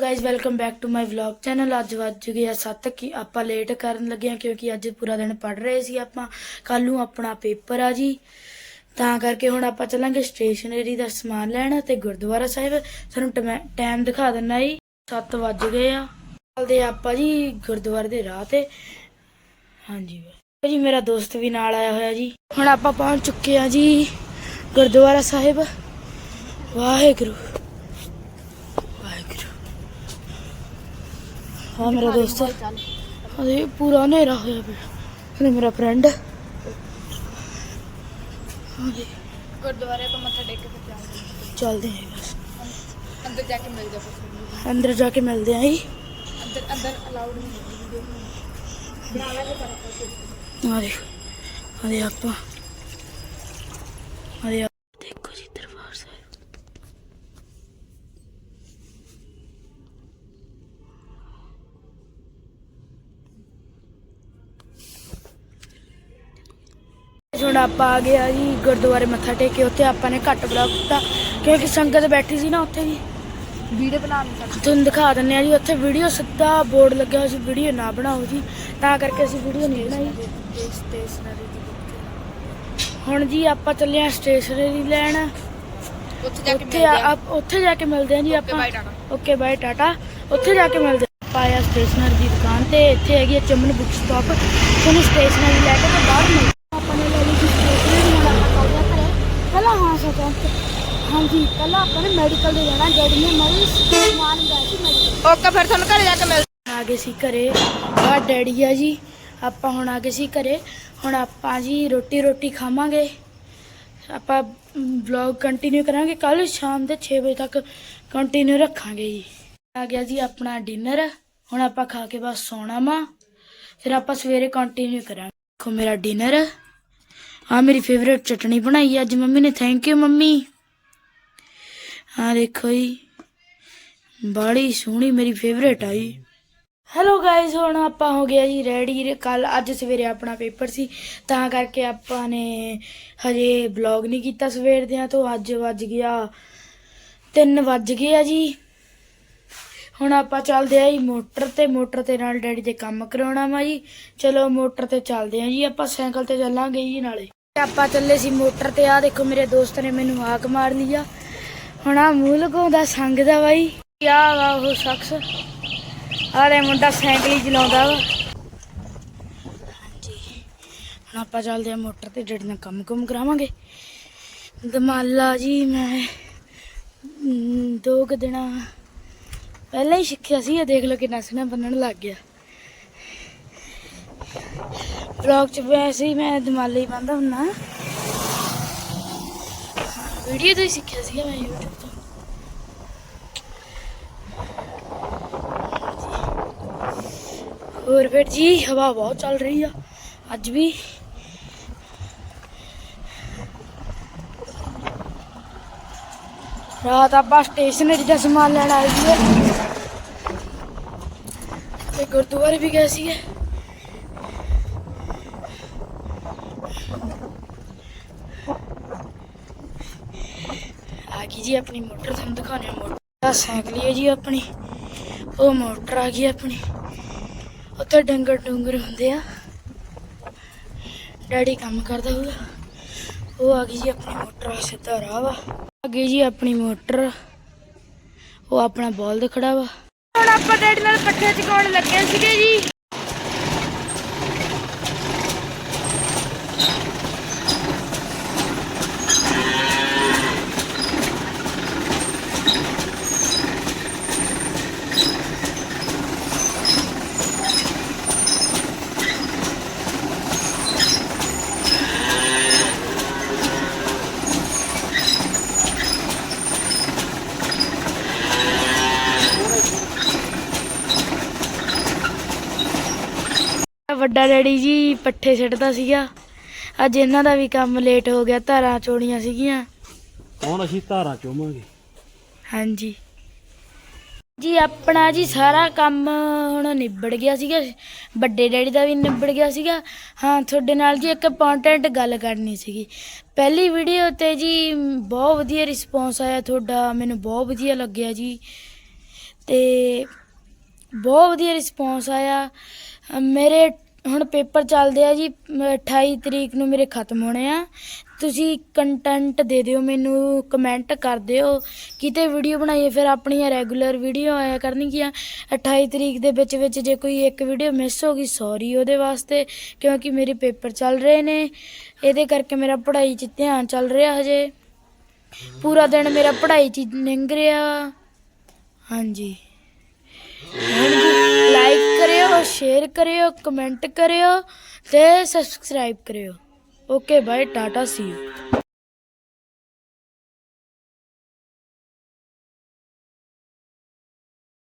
Guys welcome back to my vlog channel ਅੱਜ ਵੱਜ ਗਿਆ 7 ਕਿ ਆਪਾਂ ਲੇਟ ਕਰਨ ਲੱਗੇ ਹਾਂ ਕਿਉਂਕਿ ਅੱਜ ਪੂਰਾ ਦਿਨ ਪੜ ਰਹੇ ਸੀ ਆਪਾਂ। ਕੱਲ ਨੂੰ ਆਪਣਾ ਪੇਪਰ ਆ ਜੀ। ਤਾਂ ਕਰਕੇ ਹੁਣ ਆਪਾਂ ਚੱਲਾਂਗੇ ਸਟੇਸ਼ਨਰੀ ਦਾ ਸਮਾਨ ਲੈਣ ਤੇ ਗੁਰਦੁਆਰਾ ਸਾਹਿਬ। ਤੁਹਾਨੂੰ ਟਾਈਮ ਦਿਖਾ ਦਿੰਨਾ ਜੀ। 7 ਵੱਜ ਗਏ ਆ। ਚੱਲਦੇ ਆਪਾਂ ਜੀ ਗੁਰਦੁਆਰੇ ਦੇ ਰਾਹ ਤੇ। ਹਾਂਜੀ। ਜੀ ਮੇਰਾ ਦੋਸਤ ਵੀ ਨਾਲ ਆਇਆ ਹੋਇਆ ਜੀ। ਹੁਣ ਆਪਾਂ ਪਹੁੰਚ ਚੁੱਕੇ ਆ ਜੀ ਗੁਰਦੁਆਰਾ ਸਾਹਿਬ। ਵਾਹਿਗੁਰੂ। ਹਾਂ ਮੇਰਾ ਦੋਸਤ। ਅਰੇ ਪੂਰਾ ਹਨੇਰਾ ਹੋਇਆ ਪਿਆ। ਇਹ ਮੇਰਾ ਫਰੈਂਡ ਹਾਂਜੀ। ਗੁਰਦੁਆਰੇ ਤੋਂ ਮੱਥਾ ਟੇਕ ਕੇ ਫਿਰ ਜਾਵਾਂਗੇ ਚੱਲਦੇ ਹਾਂ ਬਸ। ਅੰਦਰ ਜਾ ਕੇ ਮਿਲ ਜਾ ਫਿਰ ਅੰਦਰ ਜਾ ਕੇ ਮਿਲਦੇ ਆਂ ਜੀ। ਅੰਦਰ ਅੰਦਰ ਅਲਾਉਡ ਨਹੀਂ ਹੈ ਵੀਡੀਓ ਬਣਾ ਲਾਂਗੇ ਪਰ ਆਪਾਂ। ਆ ਦੇਖੋ ਦੇ ਆਪਾਂ। ਆ ਦੇ ਦੇਖੋ ਜੀ ਦਰਬਾਰ ਸਾਹਿਬ ਹੁਣ ਆਪਾਂ ਆ ਗਏ ਆ ਜੀ ਗੁਰਦੁਆਰੇ ਮੱਥਾ ਟੇਕ ਕੇ ਉੱਥੇ ਆਪਾਂ ਨੇ ਘੱਟ ਬਲੌਗ ਕੀਤਾ ਕਿਉਂਕਿ ਸੰਗਤ ਬੈਠੀ ਸੀ ਨਾ ਉੱਥੇ ਜੀ ਵੀਡੀਓ ਬਣਾ ਨਹੀਂ ਸਕਦੇ ਤੁਹਾਨੂੰ ਦਿਖਾ ਦਿੰਨੇ ਆ ਜੀ ਉੱਥੇ ਵੀਡੀਓ ਸਿੱਧਾ ਬੋਰਡ ਲੱਗਿਆ ਹੋਇਆ ਸੀ ਵੀਡੀਓ ਨਾ ਬਣਾਓ ਜੀ। ਤਾਂ ਕਰਕੇ ਅਸੀਂ ਵੀਡੀਓ ਨਹੀਂ ਬਣਾਈ। ਹੁਣ ਜੀ ਆਪਾਂ ਚੱਲੇ ਆ ਸਟੇਸ਼ਨਰੀ ਲੈਣ। ਉੱਥੇ ਜਾ ਕੇ ਉੱਥੇ ਮਿਲ ਆ- ਉੱਥੇ ਜਾ ਕੇ ਮਿਲਦੇ ਆ ਜੀ ਆਪਾਂ। Okay bye tata. ਉੱਥੇ ਜਾ ਕੇ ਮਿਲਦੇ ਆ। ਆਪਾਂ ਆਇਆ ਸਟੇਸ਼ਨਰੀ ਦੀ ਦੁਕਾਨ ਤੇ ਇੱਥੇ ਹੈਗੀ ਚਮਨ ਬੁੱਕ ਸਟਾਪ ਤੁਹਾਨੂੰ ਸਟੇਸ਼ਨਰੀ ਲੈ ਕੇ ਬਾਹਰ ਮਿਲ ਆਪਾਂ ਨੇ ਲੈ ਲਈ ਜੀ ਸਟੇਸ਼ਨਰੀ ਨਾਲ ਆਪਾਂ ਚੱਲਦੇ ਆ ਘਰੇ ਪਹਿਲਾਂ ਹਾਂ ਸਰ ਹਾਂਜੀ ਪਹਿਲਾਂ ਆਪਾਂ ਨੇ ਮੈਡੀਕਲ ਦੇ ਜਾਣਾ ਡੈਡੀ ਨੇ ਮਰੀ ਸਮਾਨ ਗਿਆ ਸੀ ਮੈਡੀਕਲ ਓਕੇ ਫਿਰ ਤੁਹਾਨੂੰ ਘਰੇ ਜਾ ਕੇ ਮਿਲ ਆ ਗਏ ਸੀ ਘਰੇ ਆ ਡੈਡੀ ਆ ਜੀ। ਆਪਾਂ ਹੁਣ ਆ ਗਏ ਸੀ ਘਰੇ। ਹੁਣ ਆਪਾਂ ਜੀ ਰੋਟੀ ਰੋਟੀ ਖਾਵਾਂਗੇ। ਆਪਾਂ ਵਲੌਗ ਕੰਟੀਨਿਊ ਕਰਾਂਗੇ। ਕੱਲ ਸ਼ਾਮ ਦੇ 6 ਵਜੇ ਤੱਕ ਕੰਟੀਨਿਊ ਰੱਖਾਂਗੇ ਜੀ। ਆ ਗਿਆ ਜੀ ਆਪਣਾ ਡਿਨਰ ਹੁਣ ਆਪਾਂ ਖਾ ਕੇ ਬਸ ਸੌਣਾ ਵਾ। ਫਿਰ ਆਪਾਂ ਸਵੇਰੇ ਕੰਟੀਨਿਊ ਕਰਾਂਗੇ। ਦੇਖੋ ਮੇਰਾ ਡਿਨਰ ਆ ਮੇਰੀ ਫੇਵਰੇਟ ਚਟਣੀ ਬਣਾਈ ਹੈ ਅੱਜ ਮੰਮੀ ਨੇ ਥੈਂਕ ਯੂ ਮੰਮੀ। ਆ ਦੇਖੋ ਜੀ ਬੜੀ ਸੋਹਣੀ ਮੇਰੀ ਫੇਵਰੇਟ ਆ ਜੀ। ਹੈਲੋ ਗਾਇਜ਼ ਹੁਣ ਆਪਾਂ ਹੋ ਗਿਆ ਜੀ ਰੈਡੀ ਕੱਲ ਅੱਜ ਸਵੇਰੇ ਆਪਣਾ ਪੇਪਰ ਸੀ, ਤਾਂ ਕਰਕੇ ਆਪਾਂ ਨੇ ਹਜੇ ਵਲੌਗ ਨਹੀਂ ਕੀਤਾ ਸਵੇਰ ਦਿਆਂ ਤੋਂ, ਅੱਜ ਵੱਜ ਗਿਆ 3 ਵੱਜ ਗਏ ਆ ਜੀ। ਹੁਣ ਆਪਾਂ ਚੱਲਦੇ ਆ ਜੀ ਮੋਟਰ ਤੇ ਮੋਟਰ ਤੇ ਨਾਲ ਡੈਡੀ ਦੇ ਕੰਮ ਕਰਾਉਣਾ ਵਾ ਜੀ। ਚਲੋ ਮੋਟਰ ਤੇ ਚੱਲਦੇ ਆ ਜੀ, ਆਪਾਂ ਸਾਈਕਲ ਤੇ ਚੱਲਾਂਗੇ ਜੀ ਨਾਲੇ। ਆਪਾਂ ਚੱਲੇ ਸੀ ਮੋਟਰ ਤੇ। ਆ ਦੇਖੋ ਮੇਰੇ ਦੋਸਤ ਨੇ ਮੈਨੂੰ ਹਾਕ ਮਾਰ ਲਿਆ ਹੁਣ ਆ ਮੂੰਹ ਲਗਾਉਂਦਾ ਸੰਗ ਦਾ ਬਾਈ। ਆ ਵਾ ਉਹ ਸ਼ਖਸ। ਆਰੇ ਮੁੰਡਾ ਸਾਈਕਲ ਹੀ ਚਲਾਉਂਦਾ ਵਾ। ਹਾਂਜੀ। ਹੁਣ ਆਪਾਂ ਚੱਲਦੇ ਆ ਮੋਟਰ ਤੇ ਜਿਹੜੇ ਨਾਲ ਕੰਮ ਕੁਮ ਕਰਾਵਾਂਗੇ। ਦਮਾਲਾ ਜੀ, ਮੈਂ ਦੋ ਕੁ ਦਿਨਾਂ ਪਹਿਲਾਂ ਹੀ ਸਿੱਖਿਆ ਸੀ। ਇਹ ਦੇਖ ਲਓ ਕਿੰਨਾ ਸੋਹਣਾ ਬੰਨਣ ਲੱਗ ਗਿਆ। ਵਲੌਗ ਚ ਵੈਸੇ ਹੀ ਮੈਂ ਦਮਾਲਾ ਹੀ ਬੰਨਦਾ ਹੁੰਨਾ। ਵੀਡੀਓ ਤੋਂ ਹੀ ਸਿੱਖਿਆ ਸੀ ਮੈਂ YouTube ਤੋਂ। ਹੋਰ ਫਿਰ ਜੀ, ਹਵਾ ਬਹੁਤ ਚੱਲ ਰਹੀ ਆ, ਅੱਜ ਵੀ। ਰਾਤ ਆਪਾਂ ਸਟੇਸ਼ਨਰੀ ਦਾ ਸਮਾਨ ਲੈਣ ਆਏ ਸੀ ਤੇ ਗੁਰਦੁਆਰੇ ਵੀ ਗਏ ਜੀ ਆਪਣੀ ਮੋਟਰ, ਤੁਹਾਨੂੰ ਦਿਖਾਉਂਦੇ ਹਾਂ ਮੋਟਰ। ਸਾਈਕਲ ਹੈ ਜੀ ਆਪਣੀ। ਉਹ ਮੋਟਰ ਆ ਗਈ ਆਪਣੀ। ਉੱਥੇ ਡੰਗਰ ਡੁੰਗਰ ਹੁੰਦੇ ਆ। ਡੈਡੀ ਕੰਮ ਕਰਦਾ ਹੋਊਗਾ। ਉਹ ਆ ਗਈ ਜੀ ਆਪਣੀ ਮੋਟਰ ਸਿੱਧਾ ਰਾਹ ਵਾ। ਆ ਗਈ ਜੀ ਆਪਣੀ ਮੋਟਰ। ਉਹ ਆਪਣਾ ਬੋਲ ਖੜਾ ਵਾ। ਹੁਣ ਆਪਾਂ ਡੈਡੀ ਨਾਲ ਪੱਠੇ ਚਕਾਉਣ ਲੱਗੇ ਸੀਗੇ ਜੀ। ਵੱਡਾ ਡੈਡੀ ਜੀ ਪੱਠੇ ਸਿੱਟਦਾ ਸੀਗਾ। ਅੱਜ ਇਹਨਾਂ ਦਾ ਵੀ ਕੰਮ ਲੇਟ ਹੋ ਗਿਆ ਧਾਰਾਂ ਚੋਣੀਆਂ ਸੀਗੀਆਂ। ਹੁਣ ਅਸੀਂ ਧਾਰਾਂ ਚੋਵਾਂਗੇ। ਹਾਂਜੀ। ਜੀ ਆਪਣਾ ਜੀ ਸਾਰਾ ਕੰਮ ਹੁਣ ਨਿਬੜ ਗਿਆ ਸੀਗਾ। ਵੱਡੇ ਡੈਡੀ ਦਾ ਵੀ ਨਿਬੜ ਗਿਆ ਸੀਗਾ। ਹਾਂ ਤੁਹਾਡੇ ਨਾਲ ਜੀ ਇੱਕ ਇੰਪੋਰਟੈਂਟ ਗੱਲ ਕਰਨੀ ਸੀਗੀ। ਪਹਿਲੀ ਵੀਡੀਓ ਤੇ ਜੀ ਬਹੁਤ ਵਧੀਆ ਰਿਸਪੌਂਸ ਆਇਆ ਤੁਹਾਡਾ ਮੈਨੂੰ ਬਹੁਤ ਵਧੀਆ ਲੱਗਿਆ ਜੀ। ਤੇ ਬਹੁਤ ਵਧੀਆ ਰਿਸਪੌਂਸ ਆਇਆ। ਮੇਰੇ ਹੁਣ ਪੇਪਰ ਚੱਲਦੇ ਆ ਜੀ ਮ- 28 ਤਰੀਕ ਨੂੰ ਮੇਰੇ ਖਤਮ ਹੋਣੇ ਆ। ਤੁਸੀਂ ਕੰਟੈਂਟ ਦੇ ਦਿਓ ਮੈਨੂੰ ਕਮੈਂਟ ਕਰ ਦਿਓ। ਕਿਤੇ ਵੀਡੀਓ ਬਣਾਈਏ, ਫਿਰ ਆਪਣੀਆਂ ਰੈਗੂਲਰ ਵੀਡੀਓ ਆਇਆ ਕਰਨਗੀਆਂ। 28 ਤਰੀਕ ਦੇ ਵਿੱਚ ਵਿੱਚ ਜੇ ਕੋਈ ਇੱਕ ਵੀਡੀਓ ਮਿਸ ਹੋ ਗਈ ਸੌਰੀ ਉਹਦੇ ਵਾਸਤੇ, ਕਿਉਂਕਿ ਮੇਰੇ ਪੇਪਰ ਚੱਲ ਰਹੇ ਨੇ। ਇਹਦੇ ਕਰਕੇ ਮੇਰਾ ਪੜ੍ਹਾਈ 'ਚ ਧਿਆਨ ਚੱਲ ਰਿਹਾ ਹਜੇ। ਪੂਰਾ ਦਿਨ ਮੇਰਾ ਪੜ੍ਹਾਈ 'ਚ ਹੀ ਲੰਘ ਰਿਹਾ। ਹਾਂਜੀ। ਹਾਂਜੀ। ਸ਼ੇਅਰ ਕਰਿਓ ਕਮੈਂਟ ਕਰਿਓ ਤੇ ਸਬਸਕ੍ਰਾਈਬ ਕਰਿਓ okay bye tata see you